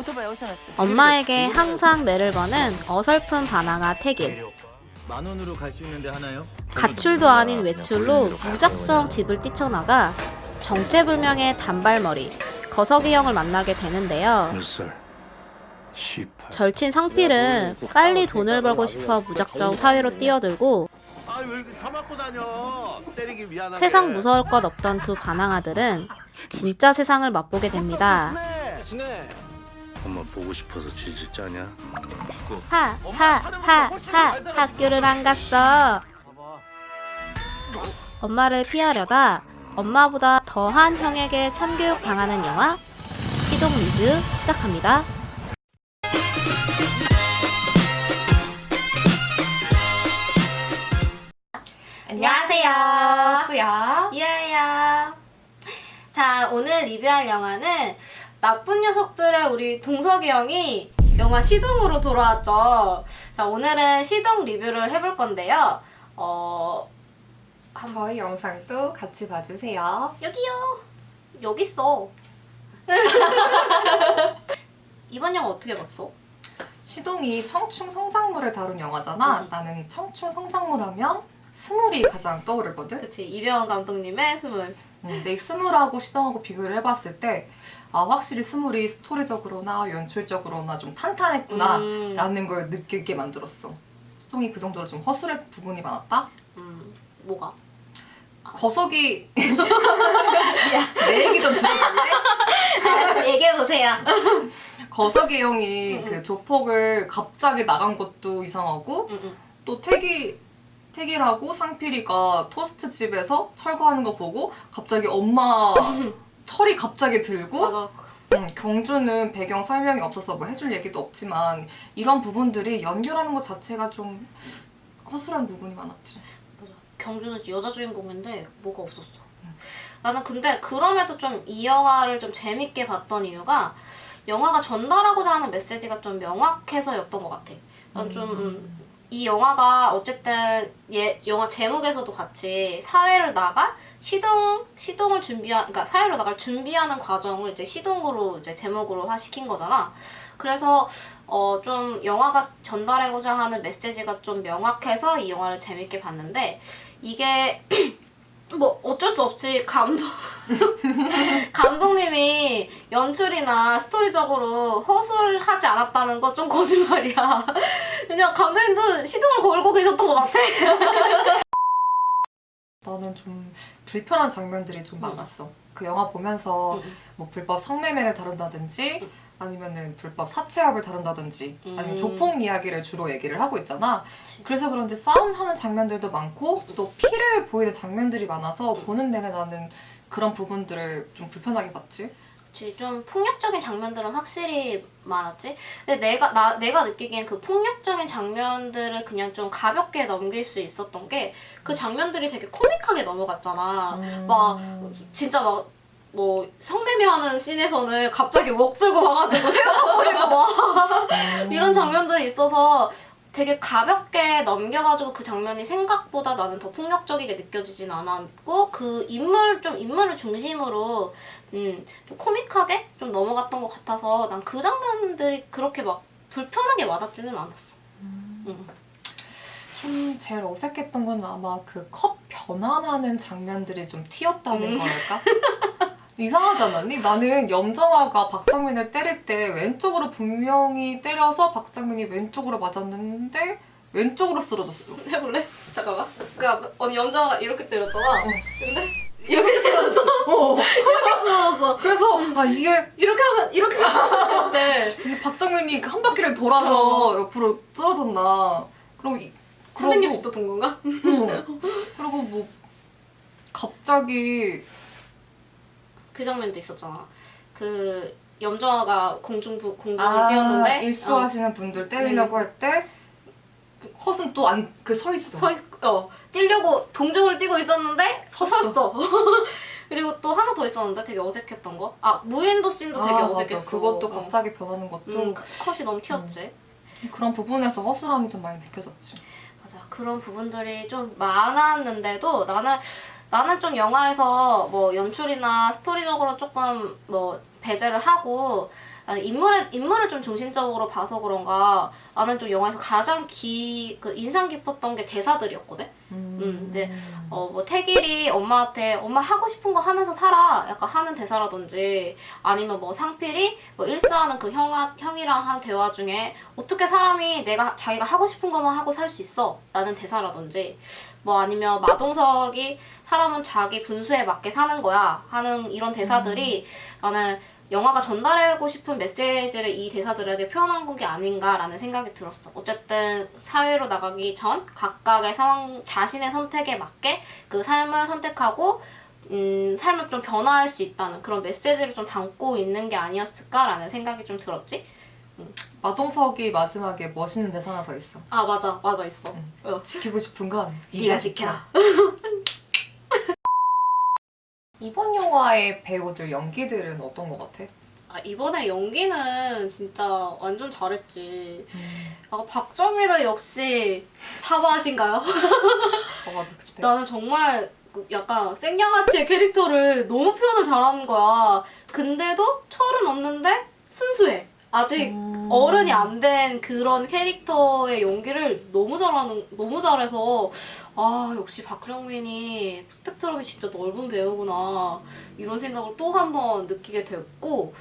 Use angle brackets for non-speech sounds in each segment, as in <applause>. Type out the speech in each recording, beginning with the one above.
오토바이 어디서 났어? 엄마에게 항상 매를 거는 어설픈 반항아 태길. 만 원으로 갈 수 있는데 하나요? 가출도 아닌 외출로 무작정 집을 뛰쳐나가 정체불명의 단발머리 거석이 형을 만나게 되는데요. 몇 살? 18. 절친 상필은 빨리 돈을 벌고 싶어 무작정 사회로 뛰어들고. 세상 무서울 것 없던 두 반항아들은 진짜 세상을 맛보게 됩니다. 엄마 보고 싶어서 질질 짜냐? 하, 하, 하, 하, 학교를 안 갔어. 엄마를 피하려다 엄마보다 더한 형에게 참교육 당하는 영화 시동 리뷰 시작합니다. 안녕하세요. 수야. 이하야. 자, 오늘 리뷰할 영화는 나쁜 녀석들의 우리 동석이 형이 영화 시동으로 돌아왔죠. 자, 오늘은 시동 리뷰를 해볼 건데요. 어, 저희 영상도 같이 봐주세요. 여기요. 여기 있어. <laughs> 이번 영화 어떻게 봤어? 시동이 청춘 성장물을 다룬 영화잖아. 음. 나는 청춘 성장물 하면 스물이 가장 떠오르거든. 그치, 이병헌 감독님의 스물. 음, 근데 이 스물하고 시동하고 비교를 해봤을 때, 아, 확실히 스물이 스토리적으로나 연출적으로나 좀 탄탄했구나. 음. 라는 걸 느끼게 만들었어. 시동이 그 정도로 좀 허술한 부분이 많았다? 음, 뭐가? 거석이. 내 얘기 좀 들어볼래? 알았어, 얘기해보세요. 거석이 형이 음, 음. 그 조폭을 갑자기 나간 것도 이상하고, 응, 응. 또 태기 태기라고 상필이가 토스트 집에서 철거하는 거 보고 갑자기 엄마 <laughs> 철이 갑자기 들고 맞아. 음, 경주는 배경 설명이 없어서 뭐 해줄 얘기도 없지만 이런 부분들이 연결하는 것 자체가 좀 허술한 부분이 많았지. 맞아. 경주는 여자 주인공인데 뭐가 없었어. 나는 근데 그럼에도 좀 이 영화를 좀 재밌게 봤던 이유가 영화가 전달하고자 하는 메시지가 좀 명확해서였던 것 같아. 난좀 음, 이 영화가 어쨌든 예, 영화 제목에서도 같이 사회를 나가 시동 시동을 준비하 그러니까 사회로 나갈 준비하는 과정을 이제 시동으로 이제 제목으로 화 시킨 거잖아. 그래서 어 좀 영화가 전달하고자 하는 메시지가 좀 명확해서 이 영화를 재밌게 봤는데 이게 <clears throat> 뭐 어쩔 수 없이 감독 <laughs> 감독님이 연출이나 스토리적으로 허술하지 않았다는 건좀 거짓말이야. <laughs> 그냥 감독님도 시동을 걸고 계셨던 것 같아. <laughs> 나는 좀 불편한 장면들이 좀 많았어. 그 영화 보면서 음. 뭐 불법 성매매를 다룬다든지 아니면은 불법 사채업을 다룬다든지 아니면 음. 조폭 이야기를 주로 얘기를 하고 있잖아. 그치. 그래서 그런지 싸움하는 장면들도 많고 또 피를 보이는 장면들이 많아서 보는 내내 나는 그런 부분들을 좀 불편하게 봤지. 그치, 좀 폭력적인 장면들은 확실히 많았지. 근데 내가 나 내가 느끼기엔 그 폭력적인 장면들을 그냥 좀 가볍게 넘길 수 있었던 게 그 장면들이 되게 코믹하게 넘어갔잖아. 음. 막 진짜 막 뭐 성매매하는 씬에서는 갑자기 웍 들고 와가지고 <laughs> 세워버리고 막 음. 이런 장면들이 있어서 되게 가볍게 넘겨가지고 그 장면이 생각보다 나는 더 폭력적이게 느껴지진 않았고 그 인물 좀 인물을 중심으로 음, 좀 코믹하게 좀 넘어갔던 것 같아서 난 그 장면들이 그렇게 막 불편하게 와닿지는 않았어. 음. 좀 제일 어색했던 건 아마 그컷 변환하는 장면들이 좀 튀었다는 음. 거랄까? <laughs> 이상하지 않았니? 나는 염정아가 박정민을 때릴 때 왼쪽으로 분명히 때려서 박정민이 왼쪽으로 맞았는데 왼쪽으로 쓰러졌어. <laughs> 해볼래? 잠깐만. 그 언니 영정아가 이렇게 때렸잖아. 근데 이렇게 쓰러졌어. <laughs> 어. 쓰러졌어. 그래서 아 이게 이렇게 하면 이렇게 쓰러졌는데 <laughs> 박정민이 한 바퀴를 돌아서 옆으로 쓰러졌나? 그리고 이, 360도 돈 건가? 응. 그리고 뭐 갑자기 그 장면도 있었잖아. 그 염정아가 공중부 공중을 아, 뛰었는데 어, 일수하시는 분들 때리려고 할때 컷은 또 안 그 서 있어. 서 있, 어 뛰려고 동정을 뛰고 있었는데 섰어. 섰어. <laughs> 그리고 또 하나 더 있었는데 되게 어색했던 거. 아 무인도 씬도 되게 아, 어색했어. 그것도 어. 갑자기 변하는 것도 음, 컷이 너무 튀었지. 그런 부분에서 허술함이 좀 많이 느껴졌지. 맞아. 그런 부분들이 좀 많았는데도 나는 나는 좀 영화에서 뭐 연출이나 스토리적으로 조금 뭐 배제를 하고 인물을 인물을 좀 중심적으로 봐서 그런가 나는 좀 영화에서 가장 기, 그 인상 깊었던 게 대사들이었거든. 음, 네. 어, 뭐, 태길이 엄마한테 엄마 하고 싶은 거 하면서 살아. 약간 하는 대사라든지 아니면 뭐 상필이 뭐 일사하는 그 형아, 형이랑 한 대화 중에 어떻게 사람이 내가 자기가 하고 싶은 것만 하고 살 수 있어. 라는 대사라든지 뭐 아니면 마동석이 사람은 자기 분수에 맞게 사는 거야. 하는 이런 대사들이 나는 영화가 전달하고 싶은 메시지를 이 대사들에게 표현한 게 아닌가라는 생각이 들었어. 어쨌든 사회로 나가기 전 각각의 상황, 자신의 선택에 맞게 그 삶을 선택하고 음, 삶을 좀 변화할 수 있다는 그런 메시지를 좀 담고 있는 게 아니었을까라는 생각이 좀 들었지. 마동석이 마지막에 멋있는 대사 하나 더 있어. 아 맞아 맞아 있어. 어. 지키고 싶은 건 네가 지켜. <laughs> 이번 영화의 배우들 연기들은 어떤 것 같아? 아 이번에 연기는 진짜 완전 잘했지. 아 박정민은 역시 사바신가요? <laughs> 어, 맞아, 그때. 나는 정말 그 약간 생양아치의 캐릭터를 너무 표현을 잘하는 거야. 근데도 철은 없는데 순수해. 아직 음. 어른이 안 된 그런 캐릭터의 연기를 너무 잘하는 너무 잘해서 아 역시 박정민이 스펙트럼이 진짜 넓은 배우구나 이런 생각을 또 한 번 느끼게 됐고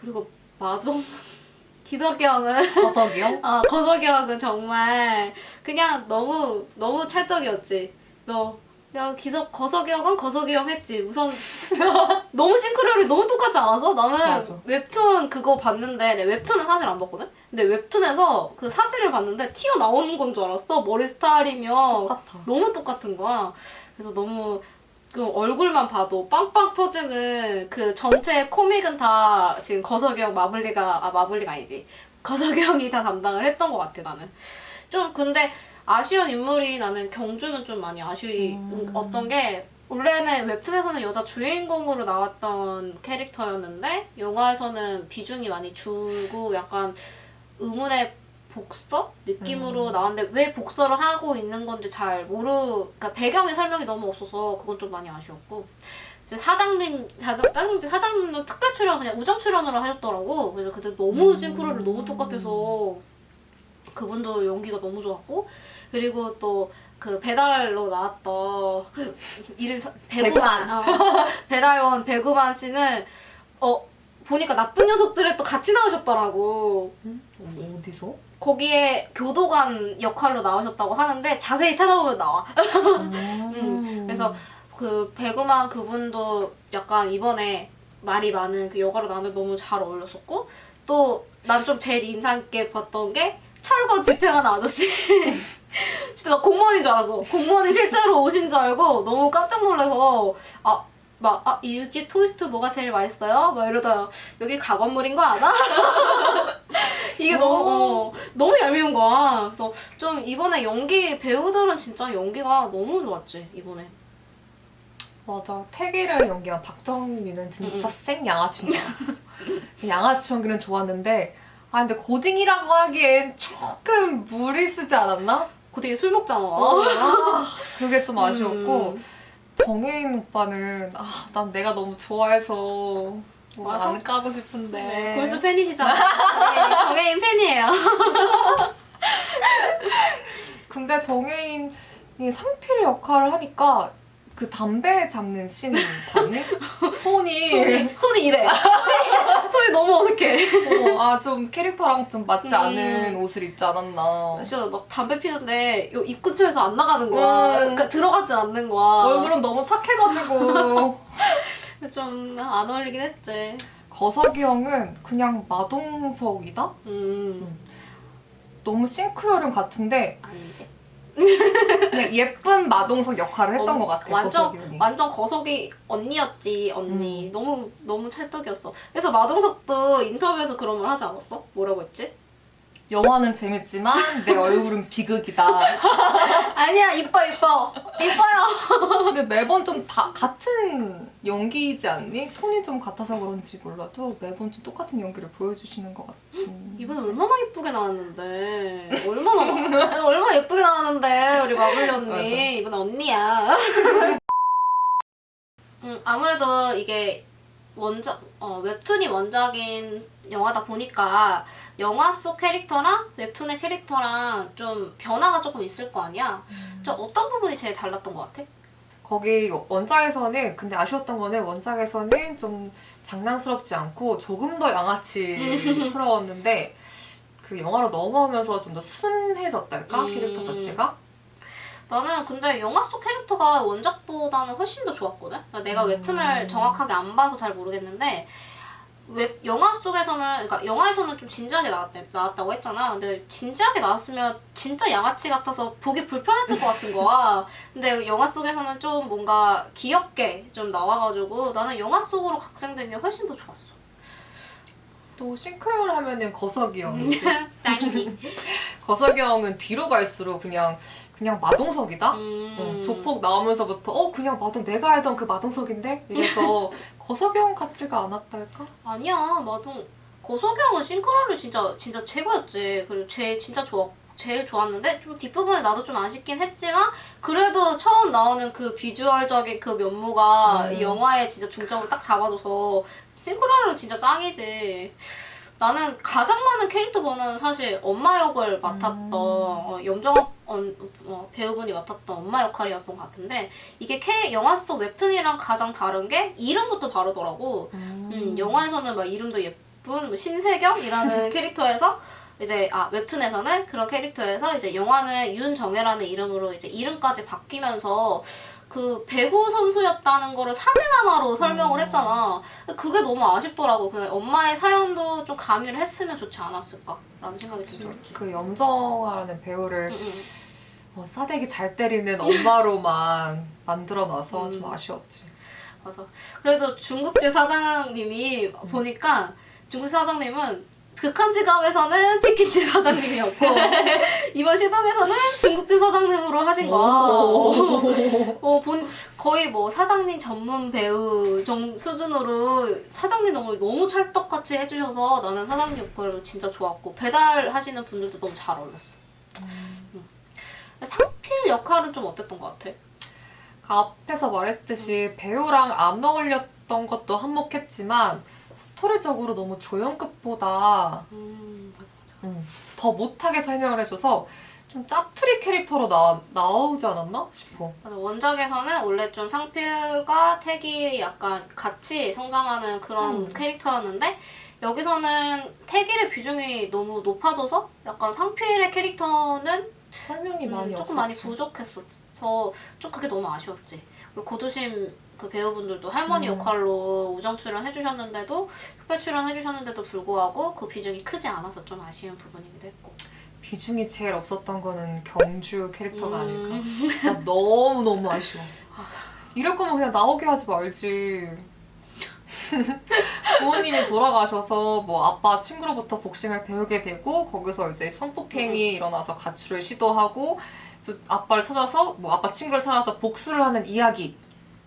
그리고 마동 <laughs> 기석이 형은 거석이요? 아 거석이 형은 정말 그냥 너무 너무 찰떡이었지. 너. 야 기석 거석이 형은 거석이 형 했지. 우선 <laughs> 너무 싱크로율이 너무 똑같지 않아서 나는 맞아. 웹툰 그거 봤는데 내 웹툰은 사실 안 봤거든. 근데 웹툰에서 그 사진을 봤는데 튀어 나오는 건 줄 알았어. 머리 스타일이며 똑같아. 너무 똑같은 거야. 그래서 너무 그 얼굴만 봐도 빵빵 터지는 그 전체 코믹은 다 지금 거석이 형 마블리가 아 마블리가 아니지 거석이 형이 다 담당을 했던 것 같아 나는. 좀 근데 아쉬운 인물이 나는 경주는 좀 많이 아쉬운 어떤 게 원래는 웹툰에서는 여자 주인공으로 나왔던 캐릭터였는데 영화에서는 비중이 많이 줄고 약간 의문의 복서 느낌으로 나왔는데 왜 복서를 하고 있는 건지 잘 모르 그러니까 배경의 설명이 너무 없어서 그건 좀 많이 아쉬웠고. 이제 사장님 사장 짜증 사장님은 특별 출연 그냥 우정 출연으로 하셨더라고. 그래서 그때 너무 싱크로율 너무 똑같아서 그분도 연기가 너무 좋았고 그리고 또 그 배달로 나왔던 그 <laughs> 이름 사- 배구만. 어, <laughs> 배달원 배구만 씨는 어 보니까 나쁜 녀석들에 또 같이 나오셨더라고. 어, 어디서? 거기에 교도관 역할로 나오셨다고 하는데 자세히 찾아보면 나와. <laughs> 음. 그래서 그 배구만 그분도 약간 이번에 말이 많은 그 여가로 나는 너무 잘 어울렸었고 또 난 좀 제일 인상 깊게 봤던 게 철거 집행하는 아저씨 진짜 나 공무원인 줄 알았어 공무원이 실제로 오신 줄 알고 너무 깜짝 놀라서 아 막, 아, 이웃집 토스트 뭐가 제일 맛있어요? 막 이러다가, 여기 가건물인 거 알아? <laughs> 이게 너무, 어, 너무 얄미운 거야. 그래서 좀 이번에 연기, 배우들은 진짜 연기가 너무 좋았지, 이번에. 맞아. 태기를 연기한 박정민은 진짜 응. 생 양아치인 줄 알았어. <laughs> 양아치 연기는 좋았는데 아 근데 고딩이라고 하기엔 조금 무리 쓰지 않았나? 그 되게 술 먹잖아. 아, <laughs> 그게 좀 아쉬웠고 음. 정혜인 오빠는 아 난 내가 너무 좋아해서 뭐 맞아. 안 까고 싶은데 네, 골수 팬이시잖아. 네, 정혜인 팬이에요. <laughs> 근데 정혜인이 상필 역할을 하니까 그 담배 잡는 씬 봤니? 손이 <laughs> 손이, 손이 이래. <laughs> 손이, 너무 어색해. 아 좀 캐릭터랑 좀 맞지 음. 않은 옷을 입지 않았나 진짜 막 담배 피는데 요 입 근처에서 안 나가는 거야. 음. 그러니까 들어가진 않는 거야. 얼굴은 너무 착해가지고 <laughs> 좀 안 어울리긴 했지. 거석이 형은 그냥 마동석이다? 음. 너무 싱크로율은 같은데 아닌데. 그냥 예쁜 마동석 역할을 했던 어, 것 같아 완전 거석이 완전 거석이 언니였지 음. 언니. 너무 너무 찰떡이었어. 그래서 마동석도 인터뷰에서 그런 말 하지 않았어? 뭐라고 했지? 영화는 재밌지만 내 얼굴은 비극이다 <laughs> 아니야 이뻐 이뻐 이뻐요. 근데 매번 좀 다 같은 연기이지 않니? 톤이 좀 같아서 그런지 몰라도 매번 좀 똑같은 연기를 보여주시는 것 같은 이번에 얼마나 이쁘게 나왔는데 얼마나 얼마나 예쁘게 나왔는데 우리 마블리 언니. 이번에 언니야. <laughs> 음, 아무래도 이게 원작 어, 웹툰이 원작인 영화다 보니까 영화 속 캐릭터랑 웹툰의 캐릭터랑 좀 변화가 조금 있을 거 아니야. 저 어떤 부분이 제일 달랐던 것 같아? 거기 원작에서는 근데 아쉬웠던 거는 원작에서는 좀 장난스럽지 않고 조금 더 양아치스러웠는데 <laughs> 그 영화로 넘어오면서 좀 더 순해졌달까 음. 캐릭터 자체가 나는 근데 영화 속 캐릭터가 원작보다는 훨씬 더 좋았거든. 그러니까 내가 음. 웹툰을 정확하게 안 봐서 잘 모르겠는데 웹 영화 속에서는 그러니까 영화에서는 좀 진지하게 나왔대, 나왔다고 했잖아. 근데 진지하게 나왔으면 진짜 양아치 같아서 보기 불편했을 것 같은 거야. <laughs> 근데 영화 속에서는 좀 뭔가 귀엽게 좀 나와가지고 나는 영화 속으로 각색된 게 훨씬 더 좋았어. 또 싱크로율 하면은 거석이 형이지 짱이지. <laughs> <laughs> 거석이 형은 뒤로 갈수록 그냥 그냥 마동석이다? 음. 어, 조폭 나오면서부터 어 그냥 마동 내가 알던 그 마동석인데? 이래서 <laughs> 거석이 형 같지가 않았달까? 아니야 마동 고석영은 싱크로율 진짜 진짜 최고였지. 그리고 제일 진짜 좋아 제일 좋았는데 좀 뒷부분에 나도 좀 아쉽긴 했지만 그래도 처음 나오는 그 비주얼적인 그 면모가 음. 이 영화에 진짜 중점을 딱 잡아줘서 싱크로율은 진짜 짱이지 나는 가장 많은 캐릭터 번호는 사실 엄마 역을 맡았던 어, 염정업 어, 어, 배우분이 맡았던 엄마 역할이었던 것 같은데 이게 캐, 영화 속 웹툰이랑 가장 다른 게 이름부터 다르더라고. 음, 영화에서는 막 이름도 예쁜 뭐 신세경이라는 <laughs> 캐릭터에서 이제 아 웹툰에서는 그런 캐릭터에서 이제 영화는 윤정혜라는 이름으로 이제 이름까지 바뀌면서 그 배구 선수였다는 거를 사진 하나로 설명을 음. 했잖아. 그게 너무 아쉽더라고. 그냥 엄마의 사연도 좀 가미를 했으면 좋지 않았을까라는 생각이 좀 들었지. 그 염정아라는 배우를. 어, 싸대기 잘 때리는 엄마로만 <laughs> 만들어 놔서 음. 좀 아쉬웠지 맞아. 그래도 중국집 사장님이 보니까 중국집 사장님은 극한지갑에서는 치킨집 사장님이었고 <laughs> 이번 시동에서는 중국집 사장님으로 하신 거야. 어, 본 거의 뭐 사장님 전문 배우 정 수준으로 사장님 너무 너무 찰떡같이 해주셔서 나는 사장님 역할도 진짜 좋았고 배달하시는 분들도 너무 잘 어울렸어. 응. 상필 역할은 좀 어땠던 것 같아? 그 앞에서 말했듯이 배우랑 안 어울렸던 것도 한몫했지만 스토리적으로 너무 조연급보다 음 맞아. 음, 더 못하게 설명을 해줘서 좀 짜투리 캐릭터로 나, 나오지 않았나 싶어. 맞아. 원작에서는 원래 좀 상필과 태기 약간 같이 성장하는 그런 음. 캐릭터였는데 여기서는 태기의 비중이 너무 높아져서 약간 상필의 캐릭터는 설명이 음, 많이 조금 없었지. 많이 부족했어서 좀 그게 너무 아쉬웠지. 그리고 고도심 그 배우분들도 할머니 음. 역할로 우정 출연 해 주셨는데도 특별 출연 해 주셨는데도 불구하고 그 비중이 크지 않아서 좀 아쉬운 부분이기도 했고. 비중이 제일 없었던 거는 경주 캐릭터가 아닐까. 음. 진짜 너무 너무 아쉬워. 맞아. 이럴 거면 그냥 나오게 하지 말지. <laughs> 부모님이 돌아가셔서 뭐 아빠 친구로부터 복싱을 배우게 되고 거기서 이제 성폭행이 일어나서 가출을 시도하고 또 아빠를 찾아서 뭐 아빠 친구를 찾아서 복수를 하는 이야기.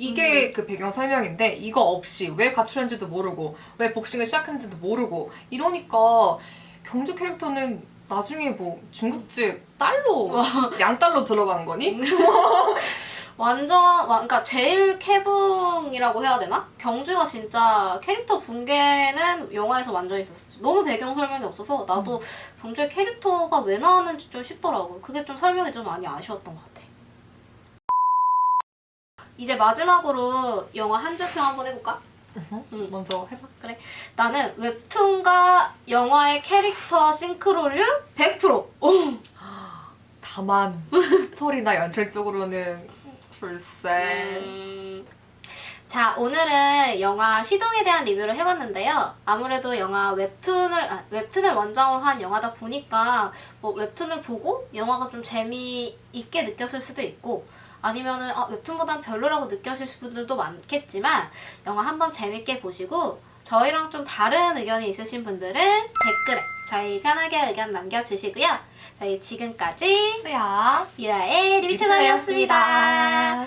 이게 그 배경 설명인데 이거 없이 왜 가출했는지도 모르고 왜 복싱을 시작했는지도 모르고 이러니까 경주 캐릭터는 나중에 뭐 중국집 딸로 양딸로 들어간 거니? <laughs> 완전 와- 그러니까 제일 캐붕이라고 해야 되나? 경주가 진짜 캐릭터 붕괴는 영화에서 완전 있었어. 너무 배경 설명이 없어서 나도 경주의 캐릭터가 왜 나왔는지 좀 싶더라고. 그게 좀 설명이 좀 많이 아쉬웠던 것 같아. 이제 마지막으로 영화 한 줄평 한번 해볼까? 응. 먼저 해봐. 나는 웹툰과 영화의 캐릭터 싱크로율 100%. 오. 다만 스토리나 연출적으로는 글쎄 음, 자, 오늘은 영화 시동에 대한 리뷰를 해봤는데요. 아무래도 영화 웹툰을, 아, 웹툰을 원작으로 한 영화다 보니까 뭐 웹툰을 보고 영화가 좀 재미있게 느꼈을 수도 있고 아니면은 아, 웹툰보단 별로라고 느껴질 분들도 많겠지만 영화 한번 재밌게 보시고 저희랑 좀 다른 의견이 있으신 분들은 댓글에 저희 편하게 의견 남겨주시고요. 저희 지금까지 수야 유아의. 리뷰 채널이었습니다.